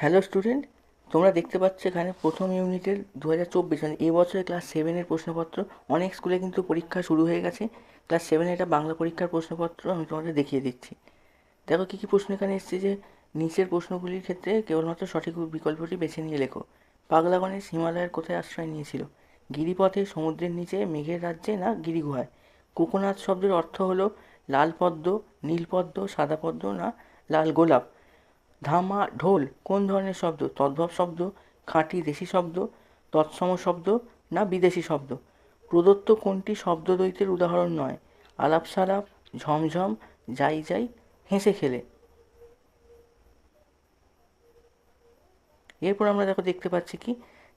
Hello student তোমরা দেখতে পাচ্ছ এখানে প্রথম ইউনিটের দু হাজার চব্বিশ মানে এবছরে ক্লাস সেভেনের প্রশ্নপত্র। অনেক স্কুলে কিন্তু পরীক্ষা শুরু হয়ে গেছে। ক্লাস সেভেনের এটা বাংলা পরীক্ষার প্রশ্নপত্র আমি তোমাদের দেখিয়ে দিচ্ছি। দেখো কী কী প্রশ্ন এখানে এসছে যে, নিচের প্রশ্নগুলির ক্ষেত্রে কেবলমাত্র সঠিক বিকল্পটি বেছে নিয়ে লেখো। পাগলা গণেশ হিমালয়ের কোথায় আশ্রয় নিয়েছিল? গিরিপথে সমুদ্রের নিচে, মেঘের রাজ্যে না গিরিগুহায়? কোকোনাথ শব্দের অর্থ হলো লাল পদ্ম, নীল পদ্ম, সাদা পদ্ম না লাল গোলাপ? ধামা, ঢোল কোন ধরনের শব্দ? তদ্ভব শব্দ, খাঁটি দেশি শব্দ, তৎসম শব্দ না বিদেশি শব্দ? প্রদত্ত কোনটি শব্দদ্বৈতের উদাহরণ নয়? আলাপ সালাপ ঝমঝম, যাই যাই, হেসে খেলে। এরপর আমরা দেখো দেখতে পাচ্ছি কি?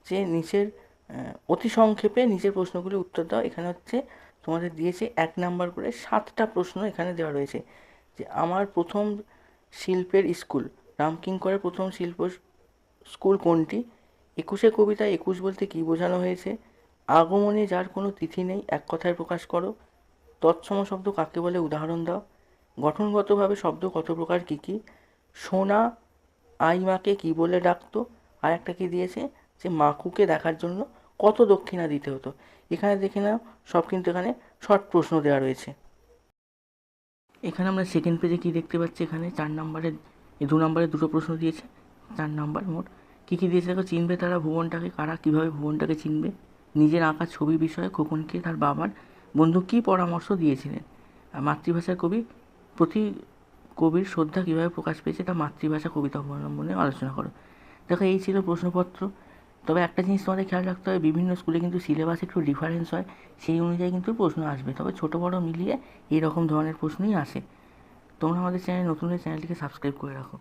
যে নিচের অতি সংক্ষেপে নিচের প্রশ্নগুলি উত্তর দাও। এখানে হচ্ছে তোমাদের দিয়েছে এক নাম্বার করে সাতটা প্রশ্ন এখানে দেওয়া রয়েছে। যে আমার প্রথম শিল্পের স্কুল রামকিঙ্করের প্রথম শিল্প স্কুল কোনটি? একুশে কবিতা একুশ বলতে কী বোঝানো হয়েছে? আগমনে যার কোনো তিথি নেই, এক কথায় প্রকাশ করো। তৎসম শব্দ কাকে বলে? উদাহরণ দাও। গঠনগতভাবে শব্দ কত প্রকার, কী কী? সোনা আইমাকে কী বলে ডাকতো? আর একটা কি দিয়েছে? যে মাকুকে দেখার জন্য কত দক্ষিণা দিতে হতো। এখানে দেখে নাও, সব কিন্তু এখানে শর্ট প্রশ্ন দেওয়া রয়েছে। এখানে আমরা সেকেন্ড পেজে কি দেখতে পাচ্ছি? এখানে চার নম্বরের এই দু নম্বরে দুটো প্রশ্ন দিয়েছে চার নাম্বার মোট। কী কী দিয়েছে? দেখো, চিনবে তারা ভুবনটাকে, কারা কীভাবে ভুবনটাকে চিনবে? নিজের আঁকা ছবি বিষয়ে খোকনকে, তার বাবার বন্ধু কী পরামর্শ দিয়েছিলেন? মাতৃভাষার কবি প্রতি কবির শ্রদ্ধা কীভাবে প্রকাশ পেয়েছে, তা মাতৃভাষা কবিতা অবলম্বনে আলোচনা করো। দেখো, এই ছিল প্রশ্নপত্র। তবে একটা জিনিস তোমাদের খেয়াল রাখতে হবে, বিভিন্ন স্কুলে কিন্তু সিলেবাস একটু ডিফারেন্স হয়, সেই অনুযায়ী কিন্তু প্রশ্ন আসবে। তবে ছোটো বড়ো মিলিয়ে এই রকম ধরনের প্রশ্নই আসে। তোমরা আমাদের চ্যানেল নতুন হলে চ্যানেলটিকে সাবস্ক্রাইব করে রাখো।